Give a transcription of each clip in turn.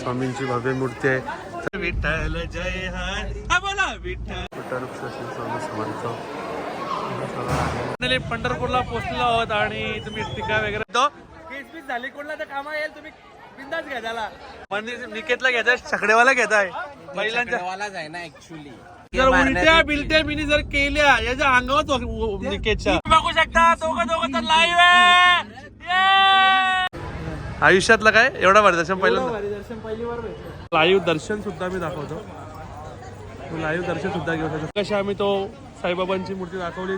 स्वामींची भव्य मूर्ती आहे. विठ्ठल जय हरी हा बोला विठ्ठल. स्वामी समर्थ. पंढरपूरला पोहोचलो आहोत आणि तुम्ही टीका वगैरे तो. केस बीस झाली कोणला तर कामा येईल तुम्ही बिंदाच घ्या त्याला. मंदिर निकेतला घ्यायचा छकडेवाला घेताय महिलांच्या वालाच आहे ना ऍक्च्युली जर उलट्या बिलट्या मिनी जर केल्या याच्या अंगावर निकेतच्या. बघू शकता दोघं दोघं तर लाईव्ह आहे! आयुष्यातलं काय? एवढा भारी दर्शन पहिलं लाईव्ह दर्शन सुद्धा मी दाखवतो. लाईव्ह दर्शन सुद्धा घेऊ शकतो. कशी आम्ही तो साईबाबांची मूर्ती दाखवली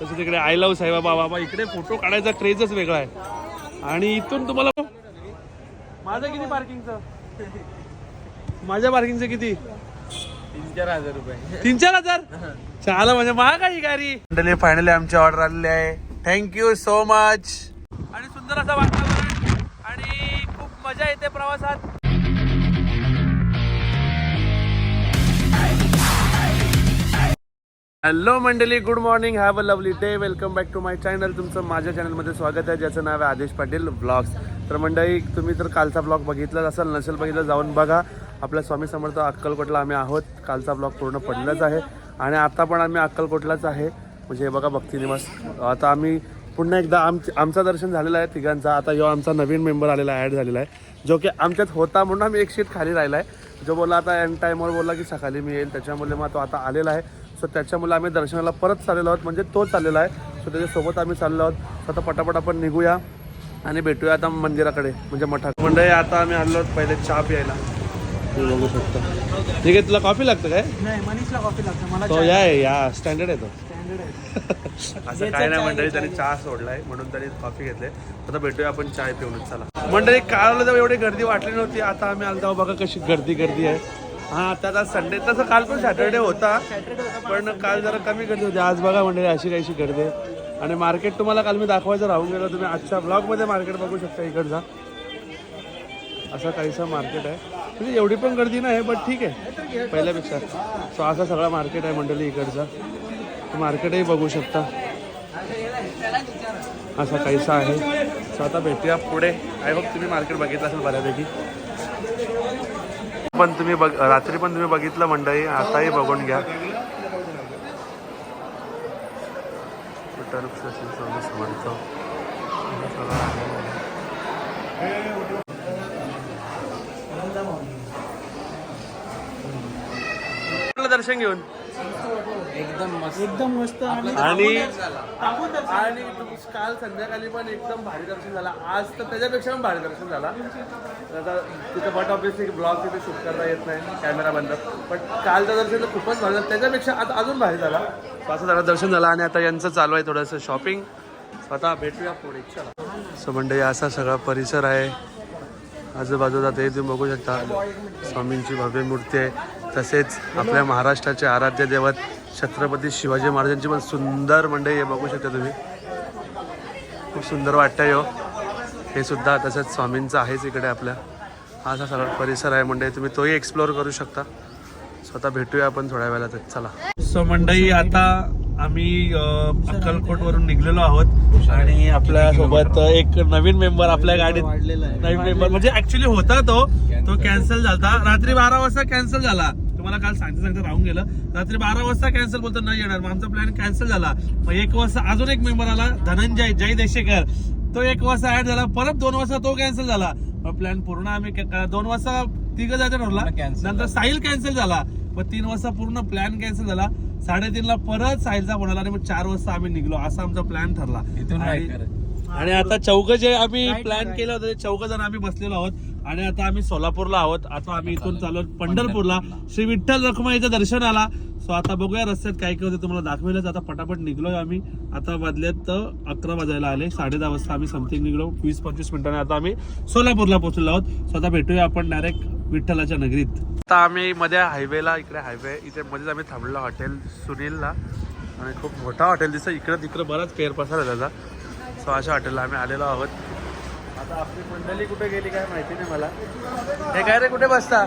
तसं तिकडे आय लव्ह साईबाबा बाबा इकडे फोटो काढायचा क्रेजच वेगळा आहे. आणि इथून तुम्हाला माझं किती पार्किंगचं माझ्या पार्किंगचं किती? तीन चार हजार रुपये. तीन चार हजार? चाला म्हणजे महाग आहे ही गाडी फायनली आमची ऑर्डर आलेली आहे. थँक्यू सो मच आणि सुंदर असं खूप मजा येते प्रवासात. हॅलो मंडळी good morning have a lovely day welcome back to my channel तुमचं माझ्या चॅनलमध्ये स्वागत आहे ज्याचं नाव आहे आदेश पाटील ब्लॉग्स तर मंडळी तुम्ही तर कालचा ब्लॉग बघितलाच असाल नसेल बघितलं जाऊन बघा. आपल्या स्वामी समर्थ अक्कलकोटला आम्ही आहोत. कालचा ब्लॉग पूर्ण पडलाच आहे. आणि आता पण आम्ही अक्कलकोटलाच आहे. म्हणजे हे बघा भक्तिनिवास. आता आम्ही पुन्हा एकदा आम आमचं दर्शन झालेलं आहे तिघांचा. आता जो आमचा नवीन मेंबर आलेला आहे ॲड झालेला आहे जो की आमच्यात होता म्हणून आम्ही एक सीट खाली राहिला आहे जो बोला आता एन टाईमवर बोलला की सकाळी मी येईल त्याच्यामुळे मग तो आता आलेला आहे. सो त्याच्यामुळे आम्ही दर्शनाला परत चाललेलो आहोत म्हणजे तो चाललेला आहे. सो त्याच्यासोबत आम्ही चाललो आहोत. सो आता पटापट आपण निघूया आणि भेटूया आता मंदिराकडे म्हणजे मठात. मंडळी आता आम्ही आलो आहोत पहिले चहा प्यायला तुम्ही बघू शकता. ठीक आहे तुला कॉफी लागतं काय? नाही मनीषला कॉफी लागते. मला तो या आहे, या स्टँडर्ड आहे तो. स्टँडर्ड आहे. असं काय नाही मंडळी त्यांनी चहा सोडलाय म्हणून त्यांनी कॉफी घेतले आता भेटूया आपण चाय पिऊनच चला. मंडळी काल तेव्हा एवढी गर्दी वाटली नव्हती आता आम्ही आलो तेव्हा बघा कशी गर्दी गर्दी आहे. हा आता आता संडे तसं काल पण सॅटर्डे होता पण काल जरा कमी गर्दी होती. आज बघा मंडळी अशी काहीशी गर्दी आहे. आणि मार्केट तुम्हाला काल मी दाखवायचं राहून गेलो तुम्ही आजच्या ब्लॉगमध्ये मार्केट बघू शकता इकडचा असं काहीसं मार्केट आहे. म्हणजे एवढी पण गर्दी नाही बट ठीक आहे. पहिल्यापेक्षा. सो असा सगळा मार्केट आहे मंडळी इकडचा मार्केटही बघू शकता. असा काहीसा आहे. सो आता भेटूया पुढे. आय होप तुम्ही मार्केट बघितलं असेल बऱ्यापैकी. पण तुम्ही बघ रात्री पण तुम्ही बघितलं मंडळी आताही बघून घ्या. दर्शन घेऊन? एकदम मस्त. एकदम मस्त आणि आणि काल संध्याकाळी पण एकदम भारी दर्शन झाला. आज तर त्याच्यापेक्षा पण भारी दर्शन झाला. आता तिथं बट ऑब्विसली ब्लॉग तिथे शूट करता येत नाही कॅमेरा बंद. पण कालचं दर्शन तर खूपच भारी झालं. त्याच्यापेक्षा आता अजून भारी झाला. असं झालं दर्शन झालं आणि आता यांचं चालू आहे थोडंसं शॉपिंग आता भेटूया पुढे. चला. सो मंडळी असा सगळा परिसर आहे. आजूबाजूला ते तुम्ही बघू शकता. स्वामींची भव्य मूर्ती आहे. तसेच आपल्या महाराष्ट्राचे आराध्य दैवत छत्रपती शिवाजी महाराजांची पण सुंदर मंडळी आहे बघू शकता तुम्ही. खूप सुंदर वाटतंय हो. हे सुद्धा तसंच स्वामींचं आहेच इकडे आपल्या. हा असा सगळा परिसर आहे मंडळी तुम्ही तोही एक्सप्लोअर करू शकता. स्वतः भेटूया आपण थोड्या वेळात. चला. सो मंडळी आता आम्ही अक्कलकोट वरून निघलेलो आहोत. आणि आपल्यासोबत एक नवीन मेंबर आपल्या गाडीत. नवीन मेंबर म्हणजे ऍक्च्युली होता तो. तो कॅन्सल झाला रात्री बारा वाजता कॅन्सल झाला. तुम्हाला काल सांगता सांगता राहून गेलं. रात्री बारा वाजता कॅन्सल बोलतो नाही येणार. मग आमचा प्लॅन कॅन्सल झाला. मग एक वाजता अजून एक मेंबर आला धनंजय जय देशेकर. तो एक वाजता ऍड झाला परत दोन वाजता तो कॅन्सल झाला. मग प्लॅन पूर्ण आम्ही दोन वाजता तिघ जायचं ठरला नंतर साहिल कॅन्सल झाला. मग तीन वाजता पूर्ण प्लॅन कॅन्सल झाला. साडेतीनला परत साहिलचा फोन आला आणि मग चार वाजता आम्ही निघलो. असा आमचा प्लॅन ठरला. आणि- आता चौघ जे आम्ही प्लॅन. केलं होतं चौघ जण आम्ही बसलेलो आहोत. आणि आता आम्ही सोलापूरला आहोत. आता आम्ही इथून आहोत पंढरपूरला. श्री विठ्ठल रखुमाईचं दर्शन आला सो आता बघूया रस्त्यात काय काय होतं तुम्हाला दाखवेलच. आता पटापट निघलोय आम्ही. आता वाजल्यात अकरा वाजायला आले. साडे दहा वाजता आम्ही समथिंग निघलो. वीस पंचवीस मिनिटांनी आता आम्ही सोलापूरला पोहोचलो आहोत. सो आता भेटूया आपण डायरेक्ट विठ्ठलाच्या नगरीत. आता आम्ही मध्ये हायवेला इकडे हायवे इथे मध्येच आम्ही थांबलो हॉटेल सुनीलला. आणि खूप मोठा हॉटेल दिसतं इकडं तिकडं बराच फेरपसार आहे त्याचा. सो अशा हॉटेलला आम्ही आलेलो आहोत. आता आपली मंडळी कुठे गेली काय माहिती नाही मला. हे काय रे कुठे बसता?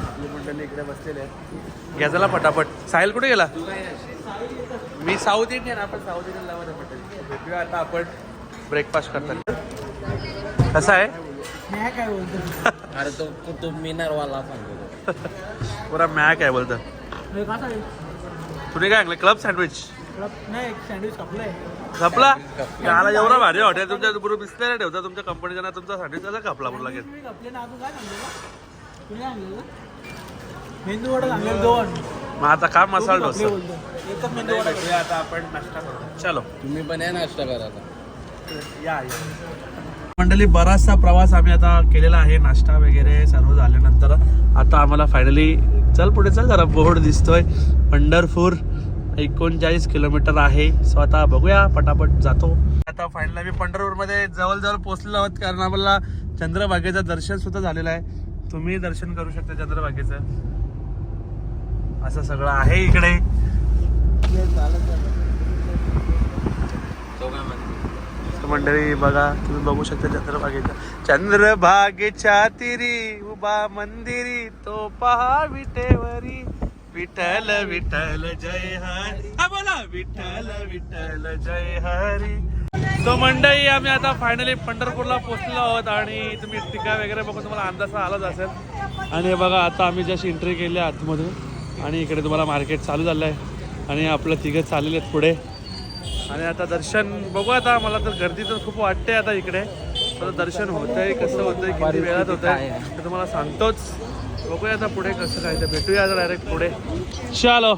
आपली मंडळी इकडे बसलेली आहे. घ्यायला पटापट. साहिल कुठे गेला? मी साऊथ इंडियन आपण साऊथ इंडियन हॉटेल भेटूया आता आपण. ब्रेकफास्ट करताना. कसं आहे? नाही काय बोलतो? अरे तो कुतुब मिनार वाला सांगतो पुरा मॅक आहे बोलतं? आहे? तुम्ही काय ऐकलं क्लब सँडविच तुला- नाही एक सँडविच कापलंय खपला? याला एवढा भारी हॉटेल तुमच्या बरोबर बिस्लेला ठेवता तुमच्या कंपनीच्या ना तुमचा सँडविच कसा खपला म्हणून लागेल काय मेंदू वडा सांगेल दोन मग आता का मसाला कापले डोसा. बोलतो. एकच मेंदू वडा. भेटूया आता आपण नाश्ता करू. चलो. तुम्ही पण या नाश्ता करा आता. या मंडळी बराचसा प्रवास आम्ही आता केलेला आहे नाश्ता वगैरे सर्व झाल्यानंतर. आता आम्हाला फायनली चल पुढे चल जरा बोर्ड दिसतोय. पंढरपूर एकोणचाळीस किलोमीटर आहे. सो आता बघूया पटापट जातो. आता फायनली आम्ही पंढरपूरमध्ये जवळजवळ पोहोचलेलो आहोत कारण आम्हाला चंद्रभागेचं दर्शन सुद्धा झालेलं आहे. तुम्ही दर्शन करू शकता चंद्रभागेचं. असं सगळं आहे इकडे. मंडळी बघा तुम्ही बघू शकता चंद्रभागेचा. चंद्रभागेच्या तिरी उभा मंदिरी तो पहा विटेवरी विठ्ठल विठ्ठल जय हरी. बोला. विठ्ठल विठ्ठल जय हरी. तो मंडळी आम्ही आता फायनली पंढरपूरला पोहोचलो आहोत आणि तुम्ही टिका वगैरे बघून तुम्हाला अंदाज आलाच असेल. आणि बघा आता आम्ही जशी एंट्री केली आहे आतमधून आणि इकडे तुम्हाला मार्केट चालू झालं आहे आणि आपलं तिघं चाललेले आहेत पुढे. आणि आता दर्शन बघू आता मला तर गर्दी तर खूप वाटते आता इकडे. तर दर्शन होतंय कसं होतंय किती वेळात होतंय तर तुम्हाला सांगतोच. बघूया आता पुढे कसं काय तर भेटूया आता डायरेक्ट पुढे. चालो.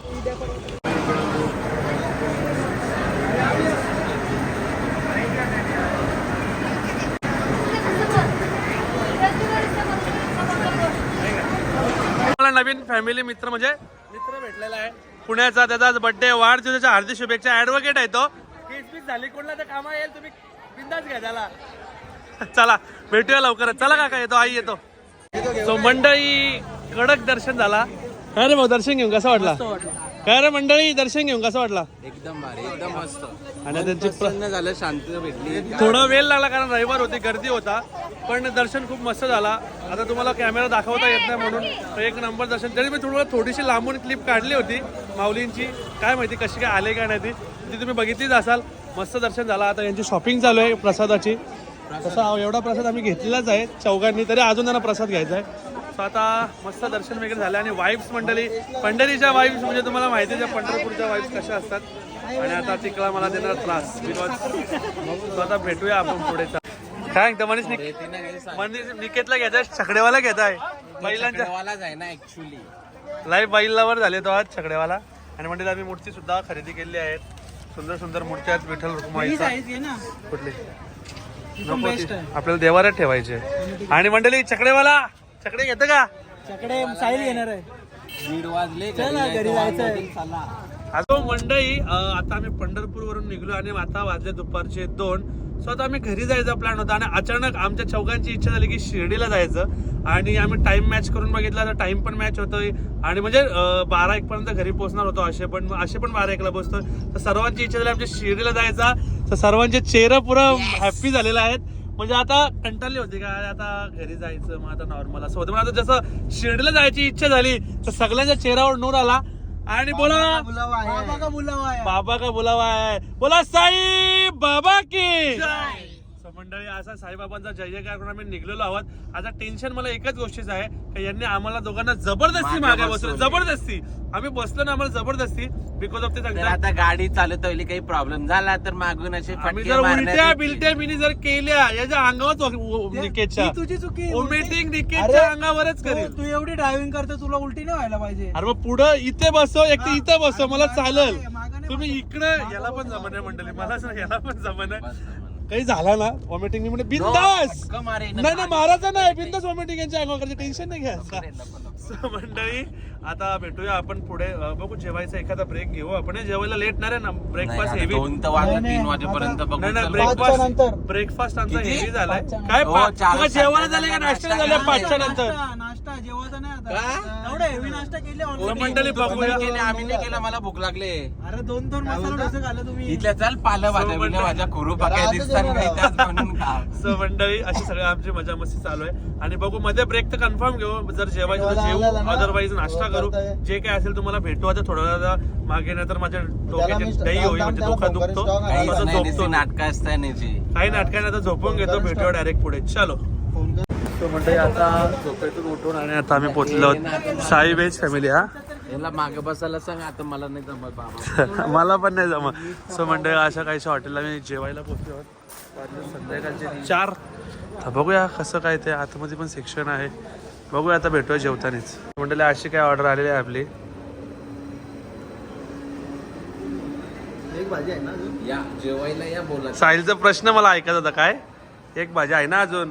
मला नवीन फॅमिली मित्र म्हणजे मित्र भेटलेला आहे. पुण्याचा त्याचा आज बर्थडे वाढदिवसाच्या हार्दिक शुभेच्छा. ऍडव्होकेट आहे तो. केस बीस झाली कोणला तर कामा येईल तुम्ही बिंदाच घ्या त्याला. चला भेटूया लवकरच. चला काका येतो आई येतो. सो मंडळी कडक दर्शन झाला. काय रे भाऊ दर्शन घेऊन कसा वाटला? काय रे मंडळी दर्शन घेऊन कसा वाटला? एकदम भारी एकदम मस्त. आणि त्यांची प्र- प्रसन्न झालं शांती भेटली. थोडा वेळ लागला कारण रविवार होती गर्दी होता पण दर्शन खूप मस्त झाला. आता तुम्हाला कॅमेरा दाखवता येत नाही म्हणून एक नंबर दर्शन. तरी मी तुम्हाला थोडीशी लांबून क्लिप काढली होती माऊलींची. काय माहिती कशी काय आले का नाही ती. ती तुम्ही बघितलीच असाल. मस्त दर्शन झालं. आता यांची शॉपिंग चालू आहे प्रसादाची. तसा एवढा प्रसाद आम्ही घेतलेलाच आहे. चौघांनी तरी अजून त्यांना प्रसाद घ्यायचा आहे. सो आता मस्त दर्शन वगैरे झालं आणि वाईब्स मंडळी पंढरीच्या वाईब्स म्हणजे तुम्हाला माहिती आहे पंढरपूरच्या वाईब्स कशा असतात. आणि आता तिकडा मला देणार त्रास बिकॉज आता भेटूया आपण पुढे. काय सांगता मनीष मनीष निकेतला घ्यायचा छकडेवाला घेताय बैलांच्या ना ऍक्च्युली लाईव्ह बैलावर झाले तो आज छकडेवाला. आणि म्हणजे आम्ही मूर्ती सुद्धा खरेदी केली आहेत. सुंदर सुंदर मूर्ती आहेत विठ्ठल ही ना. कुठली? नको ती. बेस्ट आहे. आपल्याला देवाऱ्यात ठेवायचे. आणि मंडळी छकडेवाला छकडे घेतं का? त्याकडे साईल घेणार आहे. दीड वाजले चल ना, घरी जायचंय. चला. आता मंडळी अं, आता आम्ही पंढरपूर वरून निघलो आणि आता वाजले दुपारचे दोन. सो आता आम्ही घरी जायचा प्लॅन होता आणि अचानक आमच्या चौघांची इच्छा झाली की शिर्डीला जायचं. आणि आम्ही टाइम मॅच करून बघितला तर टाइम पण मॅच होतोय. आणि म्हणजे बारा एक पर्यंत घरी पोहोचणार होतो असे पण असे पण बारा एकला पोहोचतो तर सर्वांची इच्छा झाली आमच्या शिर्डीला जायचा. तर सर्वांचे चेहरे पुरं हॅप्पी झालेले आहेत. म्हणजे आता कंटाळली होती का अरे आता घरी जायचं मग आता नॉर्मल असं होतं. मग आता जसं शिर्डीला जायची इच्छा झाली तर सगळ्यांच्या चेहऱ्यावर नूर आला. आणि बोला. बाबा का बुलावा आहे? बाबा का बोलावा आहे? बोला साई! बाबा की! मंडळी असा साईबाबांचा जय जयकार करून आम्ही निघलेलो आहोत. आता टेन्शन मला एकच गोष्टीचं आहे की यांनी आम्हाला दोघांना जबरदस्ती मागे बसवलं. जबरदस्ती. आम्ही बसलो ना आम्हाला जबरदस्ती बिकॉज ऑफ ते सांगतात आता गाडी चालत होईल काही प्रॉब्लेम झाला तर मागून असे जर उलट्या बिलट्या मिनी जर केल्या याच्या अंगावर निकेतच्या. तुझी चुकी. ओमिटिंग अरे, निकेतच्या अंगावरच तू करेल. तू एवढी ड्रायव्हिंग करतो तुला उलटी नाही व्हायला पाहिजे. अरे मग पुढं इथे बसव एक तर इथे बसव मला चालेल. तुम्ही इकडे याला पण जमन आहे मंडळी मला याला पण जमन आहे काही झाला ना वॉमिटिंग मी म्हणजे बिंदास. नाही नाही मारायचं नाही बिंदास वॉमिटिंग यांच्या अंगावर टेन्शन नाही घ्यायचं. मंडळी आता भेटूया आपण पुढे. बघू जेवायचा एखादा ब्रेक घेऊ आपण. जेवायला लेट नाही रे ना. ब्रेकफास्ट हेवी दोन तर वाजले नाही, नाही, तीन वाजेपर्यंत नाही. ब्रेकफास्ट नंतर. ब्रेकफास्ट आमचा? हेवी झालाय. काय साडेचार झाले का? नाश्ता नाश्ता झाले झाला. पाचच्या नंतर. नाश्ता जेवायचा नाही का? आता एवढे हेवी नाश्ता केले already. मंडळी बघूया? केले? आम्ही नाही केलं मला भूक लागले. अरे दोन दोन मसाला डोसे खाल्लं तुम्ही. इथल्या चल पालं भाज्या बिल्या भाज्या करू पाक्या दिसतात नाही त्यात म्हणून खा. सो मंडळी अशी सगळी आमची मजा मस्ती चालू आहे. आणि बघू मध्ये ब्रेक तर कन्फर्म घेऊ. जर जेवायचं तर जेवू. अदरवाईज नाश्ता करू. जे काय असेल तुम्हाला भेटू. आता थोडा वेळा मागे नंतर माझ्या डोक्याची दही होईल म्हणजे डोका दुखतो काहीच नाही झोपतो. नाटकं असतात न्यायची काही नाटकाने आता झोपून घेतो. भेटूया डायरेक्ट पुढे. चलो. सो म्हणजे आता झोपेतून उठून आणि आता आम्ही पोचलो आहोत साई वेज फॅमिली हा. याला मागे बसायला सांग आता मला नाही जमत बाबा. मला पण नाही जमत. सो म्हणजे अशा काहीशा हॉटेलला मी जेवायला पोचलो. संध्याकाळचे चार. तर बघूया कसं काय ते आतमध्ये पण सेक्शन आहे. बघूया आता भेटूया जेवतानीच. म्हणजे अशी काय ऑर्डर आलेली आहे आपली? एक भाजी आहे ना अजून? या जेवायला या बोला. साहिलचा प्रश्न मला ऐकायचा होता काय? एक भाजी आहे ना अजून?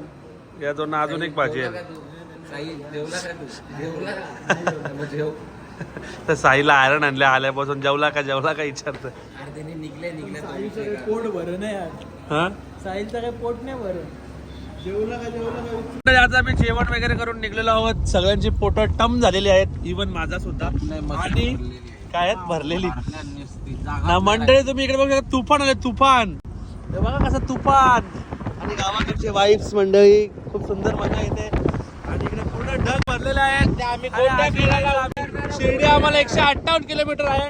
या दोन अजून एक भाजी आहे. साई जेवला का तू? जेवला मग जेव. तर साईला आयरन आणल्या आल्यापासून जेवला का जेवला का विचारतं पोट भर नाही हा? पोट नाही भर. जेवला का जेवला का? विचार. तर आज आम्ही जेवण वगैरे करून निघलेलो आहोत. सगळ्यांची पोट टम झालेली आहेत इवन माझा सुद्धा. आणि काय आहेत? भरलेली. ना मंडळी तुम्ही इकडे बघू शकता तुफान आले तुफान. हे बघा कसं तुफान. आणि गावाकडचे वाईफ्स मंडळी खूप सुंदर मजा येते. आणि इकडे पूर्ण ढग भरलेले आहेत आम्ही शिर्डी आम्हाला एकशे अठ्ठावन्न किलोमीटर आहे.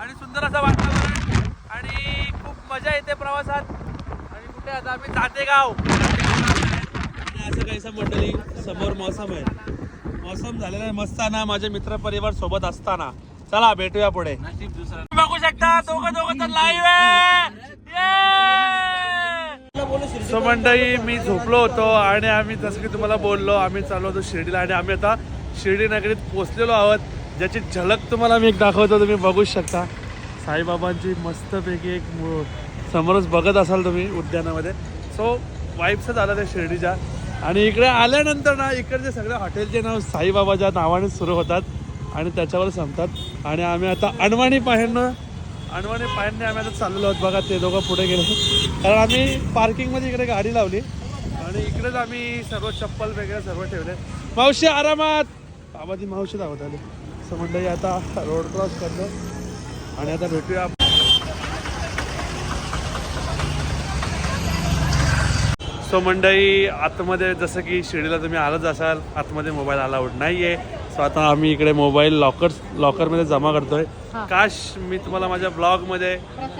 आणि सुंदर असं वातावरण. आणि खूप मजा येते प्रवासात. आणि कुठे आता आम्ही जातेगाव. आणि असं काहीसं मंडळी समोर मौसम आहे. मौसम झालेला आहे मस्ताना माझे मित्र परिवार सोबत असताना. चला भेटूया पुढे. बघू शकता. दोघं दोघं तर लाईव्ह आहे. सो मंडळी मी झोपलो होतो आणि आम्ही जसं की तुम्हाला बोललो आम्ही चाललो होतो शिर्डीला आणि आम्ही आता शिर्डी नगरीत पोचलेलो आहोत. ज्याची झलक तुम्हाला मी एक दाखवतो तुम्ही बघू शकता. साईबाबांची मस्तपैकी एक समोरच बघत असाल तुम्ही उद्यानामध्ये. सो वाईफच आला त्या शिर्डीच्या. आणि इकडे आल्यानंतर ना इकडचे सगळे हॉटेलचे नाव साईबाबाच्या नावाने सुरू होतात आणि त्याच्यावर संपतात. आणि आम्ही आता अनवाणी पाह्यांना अनवाणी पायांनी आम्ही आता चाललेलो आहोत. बघा ते दोघं पुढे गेले. कारण आम्ही पार्किंगमध्ये इकडे गाडी लावली. आणि इकडेच आम्ही सर्व चप्पल वगैरे सर्व ठेवले. मावशी आरामात. बाबा ती मावशी धावत आली. असं म्हणलं आता रोड क्रॉस करतो आणि आता भेटूया सो मंडई आतमध्ये जसं की शिर्डीला तुम्ही आलंच असाल आतमध्ये मोबाईल अलाउड नाही आहे सो आता आम्ही इकडे मोबाईल लॉकर लॉकरमध्ये जमा करतोय. काश मी तुम्हाला माझ्या ब्लॉगमध्ये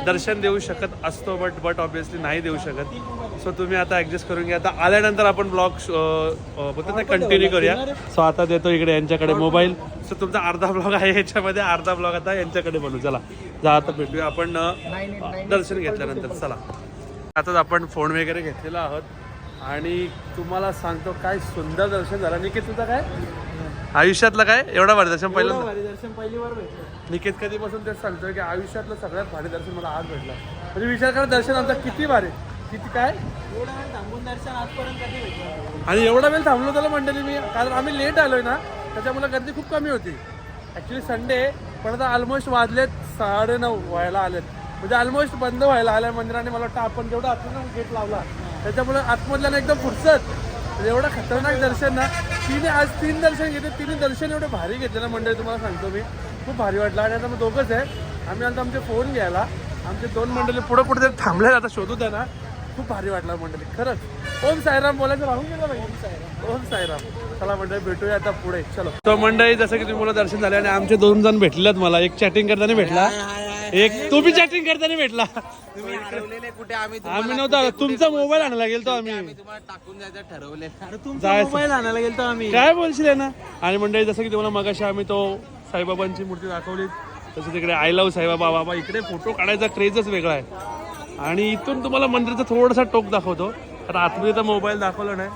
दर्शन देऊ शकत असतो बट बट ऑब्विसली नाही देऊ शकत. सो तुम्ही आता ॲडजस्ट करून घ्या. आता आल्यानंतर आपण ब्लॉग बोलतो ना कंटिन्यू करूया. सो आता देतो इकडे यांच्याकडे मोबाईल सो तुमचा अर्धा ब्लॉग आहे याच्यामध्ये अर्धा ब्लॉग आता यांच्याकडे बनवू चला. जा आता भेटूया. आपण दर्शन घेतल्यानंतर. चला. आताच आपण फोन वगैरे घेतलेला आहोत. आणि तुम्हाला सांगतो काय सुंदर दर्शन झालं. निकेत तुझं काय आयुष्यातलं काय? एवढा भारी. दर्शन पहिलं दर्शन पहिली वर भेटलं. निकेत कधीपासून तेच सांगतोय की आयुष्यातलं सगळ्यात भारी दर्शन मला आज भेटलं. म्हणजे विचार करा दर्शन आमचं किती भारी किती काय? एवढं वेळ थांबून दर्शन आजपर्यंत कधी भेटलं आणि एवढा वेळ थांबलो त्याला मंडळी मी कारण आम्ही लेट आलोय ना त्याच्यामुळे गर्दी खूप कमी होती. ॲक्च्युली संडे पण आता ऑलमोस्ट वाजलेत साडेनऊ व्हायला आलेत. म्हणजे ऑलमोस्ट बंद व्हायला आल्या मंदिराने. मला वाटतं आपण जेवढा आतून गेट लावला त्याच्यामुळे आतमधल्यानं एकदम फुरसत. म्हणजे एवढं खतरनाक दर्शन ना तिने आज तीन दर्शन घेतले. तिने दर्शन एवढे भारी घेतले ना मंडळी तुम्हाला सांगतो मी. खूप भारी वाटलं. आणि आता मग दोघंच आहे. आम्ही आता आमचे फोन घ्यायला. आमचे दोन मंडळी पुढे पुढे थांबले आता शोधू द्या ना खूप भारी वाटलं मंडळी. खरंच. ओम साईराम बोलायचं राहून गेलं बाई. ओम साईराम. ओम साईराम. चला मंडळी भेटूया आता पुढे. चलो. तो मंडळी जसं की तुम्ही मला दर्शन झाले आणि आमचे दोन जण भेटलेत मला. एक चॅटिंग करताना भेटला. एक तू बी चॅटिंग करताना भेटला. कुठे? आम्ही आम्ही नव्हता. तुमचा मोबाईल आणायला गेलतो आम्ही. टाकून जायचं. मोबाईल आणायला गेलतो आम्ही. काय बोलशील ना आणि मंडळी जसं की तुम्हाला मगाशी आम्ही तो साईबाबांची मूर्ती दाखवली. तसं तिकडे आय लव्ह साईबाबा बाबा इकडे फोटो काढायचा क्रेजच वेगळा आहे. आणि इथून तुम्हाला मंदिराचा थोडासा टोक दाखवतो. कारण आतमध्ये तर मोबाईल दाखवला नाही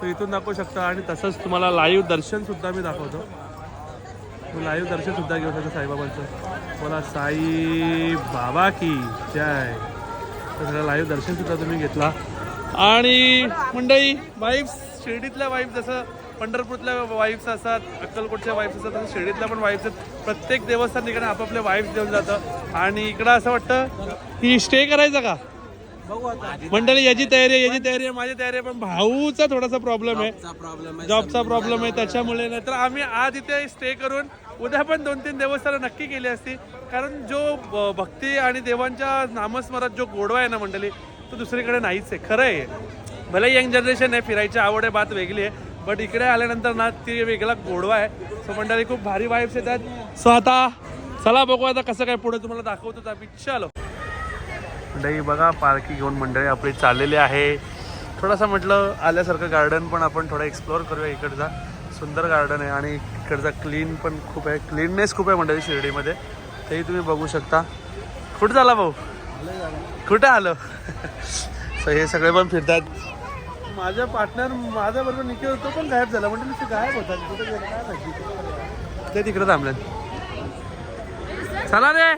तर इथून दाखवू शकता. आणि तसंच तुम्हाला लाईव्ह दर्शनसुद्धा मी दाखवतो. लाईव्ह दर्शनसुद्धा घेऊ शकतो साईबाबांचं. मला साई बाबा की जय. तर लाईव्ह दर्शनसुद्धा तुम्ही घेतला. आणि मंडई वाईफ शिर्डीतल्या वाईफ जसं पंढरपूरतल्या वाईफ्स असतात अक्कलकोटच्या वाईफ्स असतात तसं शिर्डीतल्या पण वाईफ्स आहेत. प्रत्येक देवस्थान ठिकाणी आपापल्या वाईफ्स देऊन जातं. आणि इकडं असं वाटतं की स्टे करायचा का? मंडळी याची तयारी आहे याची तयारी आहे माझी तयारी आहे पण भाऊचा थोडासा प्रॉब्लेम आहे. प्रॉब्लेम आहे जॉबचा प्रॉब्लेम आहे त्याच्यामुळे नाही. तर आम्ही आज इथे स्टे करून उद्या पण दोन तीन देवस्थानं नक्की केली असती. कारण जो भक्ती आणि देवांच्या नामस्मरात जो गोडवा आहे ना मंडळी तो दुसरीकडे नाहीच आहे. खरं आहे. भले यंग जनरेशन आहे फिरायची आवड आहे बात वेगळी आहे बट इकडे आल्यानंतर ना ती वेगळा गोडवा आहे. सो मंडळी खूप भारी वाईब्स येतात. सो आता चला बघू आता कसं काय पुढे तुम्हाला दाखवतो आम्ही. चलो. मंडळी बघा पालखी घेऊन मंडळी आपली चाललेली आहे. थोडासा म्हटलं आल्यासारखं गार्डन पण आपण थोडं एक्सप्लोअर करूया इकडचा. सुंदर गार्डन आहे आणि इकडचा क्लीन पण खूप आहे. क्लीननेस खूप आहे मंडळी शिर्डीमध्ये. तेही तुम्ही बघू शकता. कुठं झाला भाऊ? कुठं आलं? सो हे सगळे पण फिरतात. माझा पार्टनर माझ्या बरोबर निखिल होतो पण गायब झाला. म्हणजे नुसते गायब होता. कुठे गेला काय माहिती? ते तिकडे थांबले. चला रे.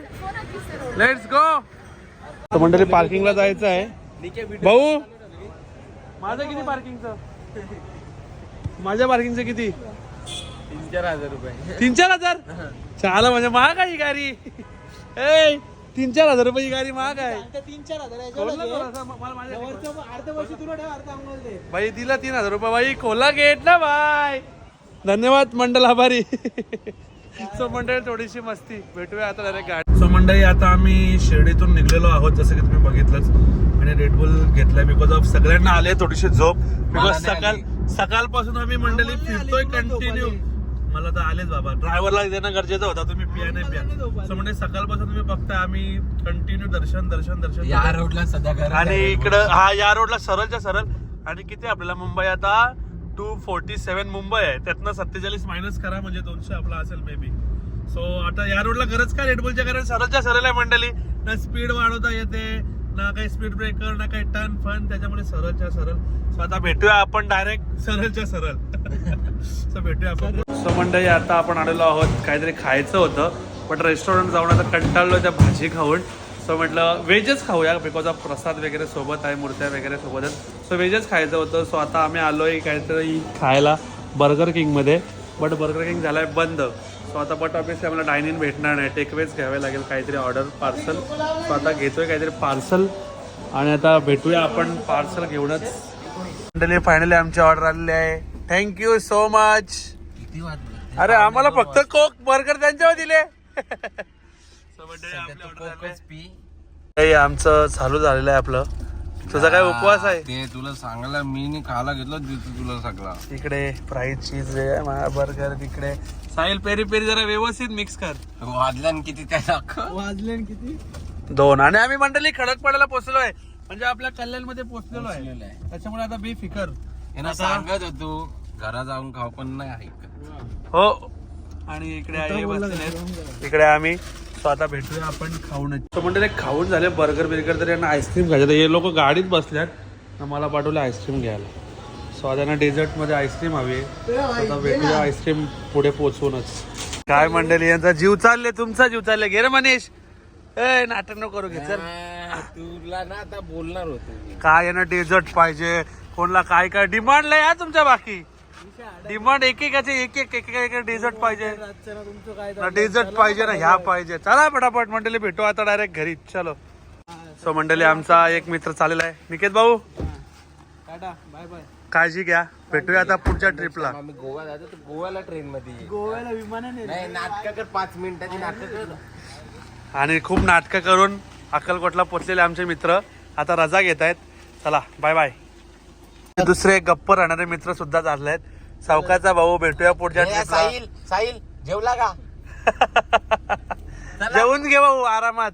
लेट्स गो मंडळी पार्किंगला जायचं आहे. भाऊ? माझं किती पार्किंगचं माझ्या पार्किंगचं किती? तीन चार हजार रुपये. तीन चार हजार? चाल म्हणजे महाग आहे ही गाडी. ए तीन चार हजार रुपये ही गाडी महाग आहे तीन चार हजार बाई दिला तीन हजार रुपये बाई खोला गेट ना बाय. धन्यवाद मंडळ आभारी. सो मंडळी थोडीशी मस्ती. भेटूया आता डायरेक्ट गाडी. सो मंडळी आता आम्ही शिर्डीतून निघलेलो आहोत जसं की तुम्ही बघितलंच. आणि रेडबुल घेतलाय बिकॉज ऑफ सगळ्यांना आले थोडीशी झोप. बिकॉज सकाळ सकाळपासून आम्ही मंडळी फिरतोय कंटिन्यू. मला तर आलेच बाबा. ड्रायव्हरला देणं गरजेचं होता. तुम्ही पिया नाही पिया. आली. सो म्हणजे सकाळपासून तुम्ही बघता आम्ही कंटिन्यू दर्शन दर्शन दर्शन या रोडला सध्या आणि इकडं हा या रोडला सरळच्या सरळ. आणि किती आपल्याला मुंबई आता? टू फोर्टी सेवन मुंबई आहे. त्यातनं सत्तेचाळीस मायनस करा म्हणजे दोनशे आपला असेल मे बी सो आता या रोडला गरज काय रेडबुलच्या कारण सरळच्या सरळ आहे मंडळी. ना स्पीड वाढवता येते. ना काही स्पीड ब्रेकर ना काही टर्न फन त्याच्यामुळे सरळच्या सरळ. सो आता भेटूया आपण डायरेक्ट सरळच्या सरळ. सो भेटूया आपण. सो मंडळी आता आपण आलेलो आहोत काहीतरी खायचं होतं पण रेस्टॉरंट जाऊन आता कंटाळलो त्या भाजी खाऊन. सो म्हटलं व्हेजच खाऊया बिकॉज ऑफ प्रसाद वगैरे सोबत आहे मूर्त्या वगैरे सोबतच. सो व्हेजच खायचं होतं. सो आता आम्ही आलोय काहीतरी खायला बर्गर किंगमध्ये बट बर्गर किंग झालाय बंद. सो आता बट ऑब्विसली आम्हाला डायनिंग भेटणार नाही. टेकवेज घ्यावे लागेल काहीतरी ऑर्डर पार्सल सो आता घेतोय काहीतरी पार्सल आणि आता भेटूया आपण पार्सल घेऊनच. मंडळी फायनली आमची ऑर्डर आलेली आहे. थँक्यू सो मच अरे आम्हाला फक्त कोक बर्गर त्यांच्यावर दिले. हे आमचं चालू झालेलं आहे आपलं. तुझा काय उपवास आहे? ते तुला सांगायला मी नी खायला घेतलं देतो तुला सगळा. इकडे फ्राईड चीज बर्गर तिकडे. साहिल पेरी पेरी जरा व्यवस्थित मिक्स कर. वाजल्या न किती काय दाखव. वाजले न किती? दोन. आणि आम्ही मंडळी खडकपाड्याला पोहोचलो आहे. म्हणजे आपल्या कल्याणमध्ये पोहोचलेलो आहे. त्याच्यामुळे आता बेफिकर. यांना आता- सांगत होतो घरा जाऊन खाऊ पण नाही ऐकत. हो. आणि इकडे. इकडे आम्ही सो आता भेटूया आपण खाऊन तो म्हणजे खाऊन झाले बर्गर बिर्गर तरी यांना आईस्क्रीम खायचं. हे लोक गाडीत बसल्यात ना मला पाठवलं आईस्क्रीम घ्यायला. सो आता यांना डेझर्टमध्ये आईस्क्रीम हवी. आता भेटूया आईस्क्रीम पुढे पोहोचवूनच काय मंडळी यांचा जीव चालले तुमचा जीव चालले घे रे मनीष. ए नाटक नको करू घे चल. तुला ना आता बोलणार होतो काय यांना डेझर्ट पाहिजे? कोणला काय काय? डिमांड लय तुमच्या बाकी. डिमांड एक एकाचे एक एक एक एक डेझर्ट पाहिजे ना तुमचं काय ना डेझर्ट पाहिजे ना ह्या पाहिजे. चला पटापट मंडळी भेटू आता डायरेक्ट घरी. चलो. सो मंडळी आमचा एक मित्र चाललेला आहे. निकेत भाऊ? टाटा बाय बाय काळजी घ्या. भेटूया आता पुढच्या ट्रिपला आम्ही गोवा जातो तर गोव्याला ट्रेन मध्ये. गोव्याला विमानाने नाही नाटक कर पाच मिनिटाची नाटक कर. आणि खूप नाटकं करून अक्कलकोटला पोचलेले आमचे मित्र. आता रजा घेत आहेत. चला बाय बाय दुसरे गप्प राहणारे मित्र सुद्धा चालले आहेत सावकाचा भाऊ भेटूया पुढच्या ए, ट्रिपला साहिल साहिल जेवला का? जेवून घे भाऊ आरामात.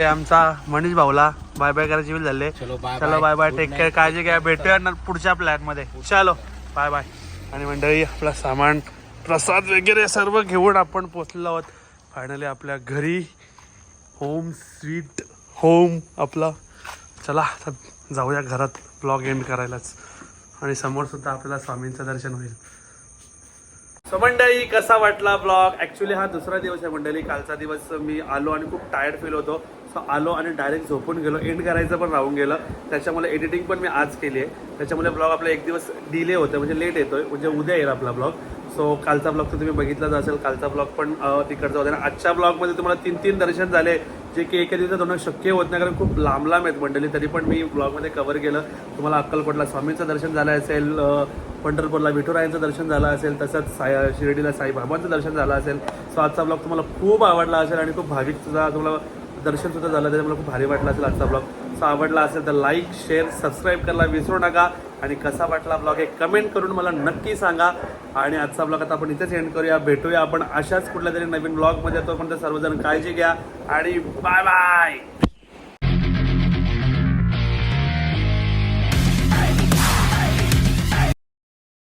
हे आमचा मनीष भाऊला बाय बाय करायची वेळ झाले. चलो bye bye. Bye Good take night. Care काळजी घ्या. भेटूया न- पुढच्या प्लॅनमध्ये. चलो बाय बाय. आणि मंडळी आपला सामान प्रसाद वगैरे सर्व घेऊन आपण पोचलेलो आहोत. फायनली आपल्या घरी होम स्वीट होम आपला. चला आता जाऊया घरात. ब्लॉग एंड करायलाच. आणि समोर सुद्धा आपल्याला स्वामींचं दर्शन होईल. सो मंडळी कसा वाटला ब्लॉग? ऍक्च्युली हा दुसरा दिवस आहे मंडळी. कालचा दिवस मी आलो आणि खूप टायर्ड फील होतो. सो आलो आणि डायरेक्ट झोपून गेलो. एंड करायचं पण राहून गेलं. त्याच्यामुळे एडिटिंग पण मी आज केली आहे. त्याच्यामुळे ब्लॉग आपला एक दिवस डिले होतो म्हणजे लेट येतोय. म्हणजे उद्या येईल आपला ब्लॉग सो कालचा ब्लॉग तर तुम्ही बघितलाच असेल. कालचा ब्लॉग पण तिकडचा होता. आणि आजच्या ब्लॉगमध्ये तुम्हाला तीन तीन दर्शन झाले जे की एका दिवसात होणं शक्य होत नाही कारण खूप लांब लांब आहेत मंडळी. तरी पण मी ब्लॉगमध्ये कव्हर केलं. तुम्हाला अक्कलकोटला स्वामींचं दर्शन झालं असेल पंढरपूरला विठुरायांचं दर्शन झालं असेल तसंच साई शिर्डीला साईबाबांचं दर्शन झालं असेल. सो आजचा ब्लॉग तुम्हाला खूप आवडला असेल आणि खूप भाविक सुद्धा तुम्हाला दर्शन सुद्धा झालं त्याच्यामुळे खूप भारी वाटला असेल आजचा ब्लॉग सो आवडला असेल तर लाईक शेअर सबस्क्राईब करायला विसरू नका. आणि कसा वाटला ब्लॉग हे कमेंट करून मला नक्की सांगा. आणि आजचा ब्लॉग आता आपण इथेच एंड करूया. भेटूया आपण अशाच कुठल्या तरी नवीन ब्लॉगमध्ये तोपर्यंत सर्वजण काळजी घ्या. आणि बाय बाय